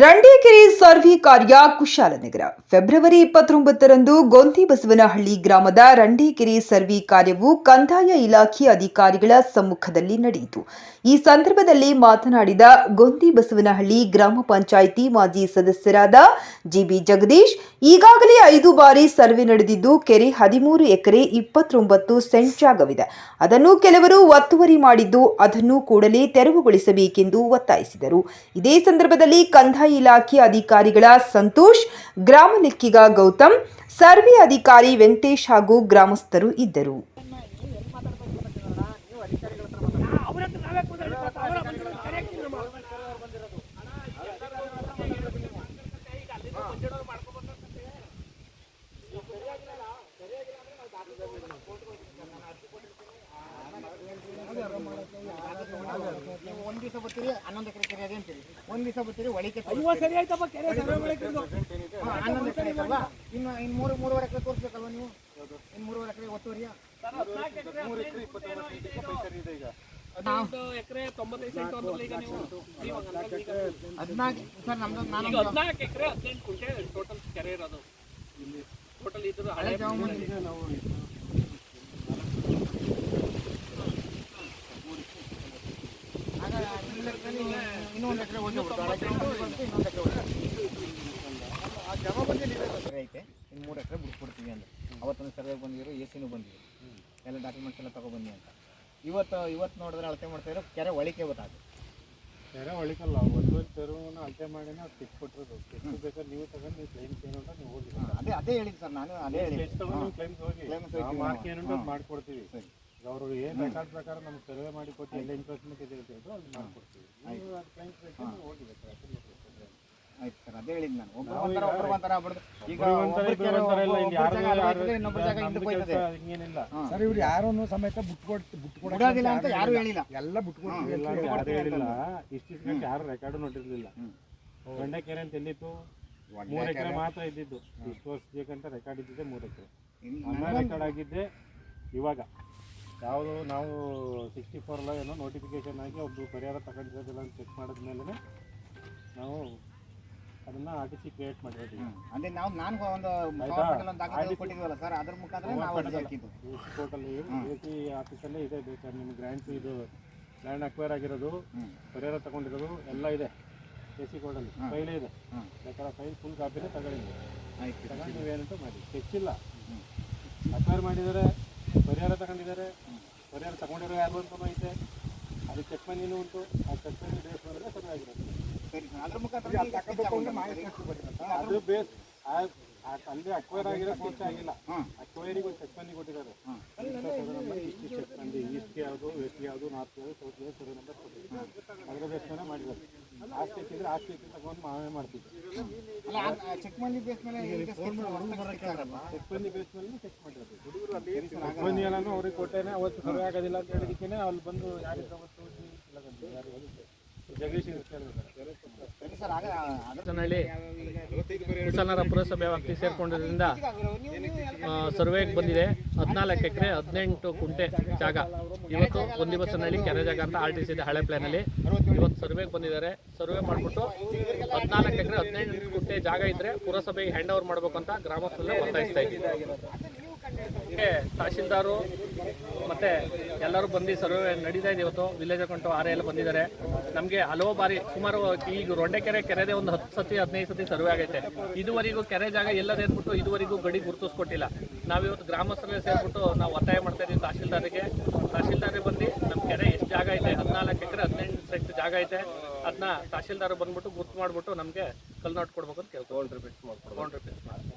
ರಂಡೇಕೆರೆ survey ಕಾರ್ಯ Kushalnagar February ಇಪ್ಪತ್ತೊಂಬತ್ತರಂದು ಗೊಂತಿ ಬಸವನಹಳ್ಳಿ ಗ್ರಾಮದ ರಂಡೇಕೆರೆ ಸರ್ವೆ ಕಾರ್ಯವು ಕಂದಾಯ ಇಲಾಖೆ ಅಧಿಕಾರಿಗಳ ಸಮ್ಮುಖದಲ್ಲಿ ನಡೆಯಿತು. ಈ ಸಂದರ್ಭದಲ್ಲಿ ಮಾತನಾಡಿದ ಗೊಂತಿ ಬಸವನಹಳ್ಳಿ ಗ್ರಾಮ ಪಂಚಾಯಿತಿ ಮಾಜಿ ಸದಸ್ಯರಾದ ಜಿಬಿ ಜಗದೀಶ್, ಈಗಾಗಲೇ ಐದು ಬಾರಿ ಸರ್ವೆ ನಡೆದಿದ್ದು ಕೆರೆ ಹದಿಮೂರು ಎಕರೆ ಇಪ್ಪತ್ತೊಂಬತ್ತು ಸೆಂಟ್ ಜಾಗವಿದೆ ಅದನ್ನು ಕೆಲವರು ಒತ್ತುವರಿ ಮಾಡಿದ್ದು ಅದನ್ನು ಕೂಡಲೇ ತೆರವುಗೊಳಿಸಬೇಕೆಂದು ಒತ್ತಾಯಿಸಿದರು. ಇದೇ ಸಂದರ್ಭದಲ್ಲಿ ಕಂದಾಯ ಇಲಾಖೆ ಅಧಿಕಾರಿಗಳ ಸಂತೋಷ್ ಗ್ರಾಮ ಲೆಕ್ಕಿಗ ಗೌತಮ್ ಸರ್ವೆ ಅಧಿಕಾರಿ ವೆಂಕಟೇಶ್ ಹಾಗೂ ಗ್ರಾಮಸ್ಥರು ಇದ್ದರು. ನೀವು ಒಂದ್ ದಿವಸ ಬರ್ತೀರಿ ಹನ್ನೊಂದು ಎಕರೆ ಕೆರೆ ಅದೇ ಅಂತೀರಿ. ಒಂದ್ ದಿವಸ ಬರ್ತೀರಿ ಒಳಿಕೆ ಸರಿ ಆಯ್ತಪ್ಪ ಕೆರೆ ಹನ್ನೊಂದು ಎಕರೆ ಐತಲ್ವಾ ಇನ್ನು ಇನ್ನು ಮೂರು ಮೂರುವರೆ ಎಕರೆ ತೋರಿಸ್ಬೇಕಲ್ವಾ ನೀವು? ಇನ್ನು ಮೂರುವರೆ ಎಕರೆ ಒತ್ತುವರಿಯಾ? ನೀವು. ನೀವು ಹದಿನಾಲ್ಕು ಸರ್ ನಮ್ದು ನಾನು ಹದಿನಾಲ್ಕು ಎಕರೆ ಹದಿನೆಂಟು ಕುಂಟೆ ಟೋಟಲ್ ಕೆರೆ ಇರೋದು. ಟೋಟಲ್ ಇದ್ರ ಹಳೆ ಜಾವ ಜಾವಮಂದಿ ಇನ್ನೊಂದು ಎಕರೆ ಹೋಗಿ ಇನ್ನೊಂದು ಎಕರೆ ಆ ಎಕರೆ ಐತೆ ಇನ್ನು ಮೂರು ಎಕರೆ ಬಿಟ್ಕೊಡ್ತೀವಿ ಅಂದ್ರೆ ಅವತ್ತೊಂದು ಸರ್ವೆ ಬಂದಿದ್ರು ಎ ಸಿನೂ ಬಂದಿದ್ರು ಎಲ್ಲ ಡಾಕ್ಯುಮೆಂಟ್ಸ್ ಎಲ್ಲ ತಗೊಬನ್ನಿ ಅಂತ ಇವತ್ತು ಇವತ್ತು ನೋಡಿದ್ರೆ ಅಳತೆ ಮಾಡ್ತಾ ಇರೋ ಕೆರೆ ಒಳಿಕೆ ಗೊತ್ತಾಗುತ್ತೆ ಕೆರೆ ಒಳಿಕಲ್ಲ ಒಂದು ತೆರವನ್ನು ಅಳತೆ ಮಾಡಿ ನಾವು ಕಿಟ್ ಕೊಟ್ಟಿರೋದು ಎಷ್ಟು ಬೇಕಾದ್ರೆ ನೀವು ತಗೊಂಡು ನೀವು ಕ್ಲೈಮ್ಸ್ ಏನು ಅಂತ ನೀವು ಹೋಗಿ ಅದೇ ಅದೇ ಹೇಳಿದ್ದು ಸರ್ ನಾನು ಅದೇ ಹೇಳಿ ಕ್ಲೈಮ್ಸ್ ಹೋಗಿ ಕ್ಲೈಮ್ಸ್. ಮಾಡ್ಕೊಡ್ತೀವಿ. ಸರಿ. ಅವರು ಏನು ರೆಕಾರ್ಡ್ ಪ್ರಕಾರ ನಮ್ಗೆ ಸರ್ವೆ ಮಾಡಿ ಕೊಟ್ಟು ಎಲ್ಲ ಇನ್ವೆಸ್ಟ್ಮೆಂಟ್ ಇದೆ ಅಂತ ಹೇಳಿದ್ರು ಮಾಡ್ಕೊಡ್ತೀವಿ. ನೀವು ಅದು ಬೇಕು ಹೋಗಿ. ಆಯ್ತು ಸರ್ ಅದೇ ನಾನು. ಒಂಥರ ಒಂಥರ ಈಗ ಜಾಗ ಅಲ್ಲಿ ಹೋಯ್ತದೆ, ಜಾಗ ನಮ್ದು ಹಿಂದಕ್ಕೆ ಕೆಲ್ಸ ಹಿಂಗೇನಿಲ್ಲ. ಸರ್ ಇವ್ರು ಯಾರನ್ನು ಸಮೇತ ಅಂತ ಯಾರು ಹೇಳಿಲ್ಲ. ಎಲ್ಲ ಹೇಳಿಲ್ಲ. ಯಾರು ರೆಕಾರ್ಡು ನೋಡಿರ್ಲಿಲ್ಲ. ಗಂಡಕೆರೆ ಅಂತ ಎಲ್ಲಿತ್ತು? ಮೂರು ಎಕರೆ ಮಾತ್ರ ಇದ್ದಿದ್ದು. ಇಷ್ಟು ಬೇಕಂತ ರೆಕಾರ್ಡ್ ಇದ್ದಿದ್ದೆ ಮೂರು ಎಕರೆ. ರೆಕಾರ್ಡ್ ಆಗಿದ್ದೆ ಇವಾಗ. ಯಾವುದು ನಾವು ಸಿಕ್ಸ್ಟಿ ಫೋರ್ಲ ಏನೋ ನೋಟಿಫಿಕೇಶನ್ ಆಗಿ ಒಬ್ಬರು ಪರಿಹಾರ ತಗೊಂಡಿರೋದಿಲ್ಲ ಅಂತ ಚೆಕ್ ಮಾಡಿದ ಮೇಲೆ ನಾವು ಅದನ್ನ ಆರ್ ಟಿ ಸಿ ಕ್ರಿಯೇಟ್ ಮಾಡಿರೋದು ಹ್ಮ್. ನಾವು ನಾನು ಒಂದು. ಕೊಟ್ಟಿದ್ವಲ್ಲ ಸರ್ ಅದ್ರ ಮುಖಾಂತರ ನಾವು ಕೋರ್ಟಲ್ಲಿ ಎ ಸಿ ಆಫೀಸಲ್ಲೇ ಇದೆ ಬೇಕಾದ್ರೆ ನಿಮ್ಮ ಗ್ರ್ಯಾಂಟ್ ಇದು ಲ್ಯಾಂಡ್ ಅಕ್ವೈರ್ ಆಗಿರೋದು ಪರಿಹಾರ ತಗೊಂಡಿರೋದು ಎಲ್ಲ ಇದೆ ಎ ಸಿ ಕೋರ್ಟಲ್ಲಿ. ಫೈಲೇ ಇದೆ. ಬೇಕಾದ್ರೆ ಫೈಲ್ ಫುಲ್ ಕಾಪಿನೇ ತಗೊಂಡಿದ್ದೀವಿ ತಗೊಂಡು ನೀವೇನಂತ ಮಾಡಿ ಹೆಚ್ಚಿಲ್ಲ. ಅಕ್ವೈರ್ ಮಾಡಿದ್ದಾರೆ ಪರಿಹಾರ ತಗೊಂಡಿದ್ದಾರೆ. ಪರಿಹಾರ ತಗೊಂಡಿರೋ ಯಾರು ಅಂತಲೂ ಐತೆ ಅದು ಚೆಕ್ ಮನಿನೂ ಉಂಟು ಆ ಚೆಕ್ ಮನಿ ಬೇಸ್ ಮಾಡಿದ್ರೆ ಸರಿಯಾಗಿರುತ್ತೆ ಸರಿ ಅದ್ರ ಮುಖಾಂತರ ಅಂತ. ಅದು ಬೇಸ್. ಅಲ್ಲಿ ಅಕ್ವೈರ್ ಆಗಿರೋ ಆಗಿಲ್ಲ. ಹ್ಮ್. ಅಕ್ವೈರಿಗೆ ಒಂದು ಚೆಕ್ ಕೊಟ್ಟಿದ್ದಾರೆ. ಇಷ್ಟು ಯಾವುದು ವೆಸ್ಟ್ ಯಾವುದು ನಾರ್ತ್ ಯಾವುದು ಸೌತ್ ಯಾವುದು ನಂಬರ್ ಕೊಟ್ಟಿದ್ದಾರೆ. ಅದರ ಮಾಡಿದ್ದಾರೆ. ಆಸ್ತಿ ಆಸ್ತಿ ತಗೊಂಡು ನಾವೇ ಮಾಡ್ತಿದ್ವಿ ಚೆಕ್ ಮಾಡಿರೋದು ಎಲ್ಲಾನು ಅವ್ರಿಗೆ ಕೊಟ್ಟೇನೆ ಅವತ್ತು ಸರ್ವೆ ಆಗೋದಿಲ್ಲ ಅಂತ ಹೇಳಿದಕ್ಕೇನೆ ಅಲ್ಲಿ ಬಂದು ಯಾರಿಗೆ ಅವತ್ತು ಇಲ್ಲ ಬಂದು ಕುಶಾಲನಗರ ಪುರಸಭೆ ವ್ಯಾಪ್ತಿ ಸೇರ್ಕೊಂಡಿರೋದ್ರಿಂದ ಸರ್ವೇಗೆ ಬಂದಿದೆ. ಹದಿನಾಲ್ಕು ಎಕರೆ ಹದಿನೆಂಟು ಕುಂಟೆ ಜಾಗ. ಇವತ್ತು ಒಂದು ದಿವಸನಲ್ಲಿ ಕೆರೆ ಜಾಗ ಅಂತ ಆರ್ ಟಿ ಸಿ ಇದೆ ಹಳೆ ಪ್ಲಾನಲ್ಲಿ. ಇವತ್ತು ಸರ್ವೇಗೆ ಬಂದಿದ್ದಾರೆ. ಸರ್ವೆ ಮಾಡಿಬಿಟ್ಟು ಹದಿನಾಲ್ಕು ಎಕರೆ ಹದಿನೆಂಟು ಕುಂಟೆ ಜಾಗ ಇದ್ದರೆ ಪುರಸಭೆಗೆ ಹ್ಯಾಂಡ್ ಓವರ್ ಮಾಡಬೇಕು ಅಂತ ಗ್ರಾಮಸ್ಥರಲ್ಲೇ ಒತ್ತಾಯಿಸ್ತಾ ಇದ್ದೀವಿ. ತಹಶೀಲ್ದಾರು ಮತ್ತೆ ಎಲ್ಲರೂ ಬಂದು ಸರ್ವೆ ನಡೀತಾ ಇದೆ ಇವತ್ತು. ವಿಲೇಜ್ ಅಕೌಂಟು ಆರ್ ಎಲ್ಲ ಬಂದಿದ್ದಾರೆ. ನಮಗೆ ಹಲವು ಬಾರಿ ಸುಮಾರು ಈಗ ರೊಂಡೆಕೆರೆ ಕೆರೆದೆ ಒಂದು ಹತ್ತು ಸತಿ ಹದಿನೈದು ಸತಿ ಸರ್ವೆ ಆಗೈತೆ. ಇದುವರೆಗೂ ಕೆರೆ ಜಾಗ ಎಲ್ಲದೇ ಅಂದ್ಬಿಟ್ಟು ಇದುವರೆಗೂ ಗಡಿ ಗುರುತಿಸ್ಕೊಟ್ಟಿಲ್ಲ. ನಾವಿವತ್ತು ಗ್ರಾಮಸ್ಥರೇ ಸೇರಿಬಿಟ್ಟು ನಾವು ಒತ್ತಾಯ ಮಾಡ್ತಾ ಇದ್ದೀವಿ ತಹಶೀಲ್ದಾರಿಗೆ. ತಹಶೀಲ್ದಾರಿಗೆ ಬಂದು ನಮ್ಮ ಕೆರೆ ಎಷ್ಟು ಜಾಗ ಐತೆ? ಹದಿನಾಲ್ಕು ಎಕರೆ ಹದಿನೆಂಟು ಸೆಂಟ್ ಜಾಗ ಐತೆ. ಅದನ್ನ ತಹಶೀಲ್ದಾರ್ ಬಂದ್ಬಿಟ್ಟು ಗುರ್ತು ಮಾಡಿಬಿಟ್ಟು ನಮಗೆ ಕಲ್ನಾಟ್ ಕೊಡ್ಬೇಕು ಅಂತ ಕೇಳ್ಕೊಂಡು ರಿಪೀಟ್ ಮಾಡಿ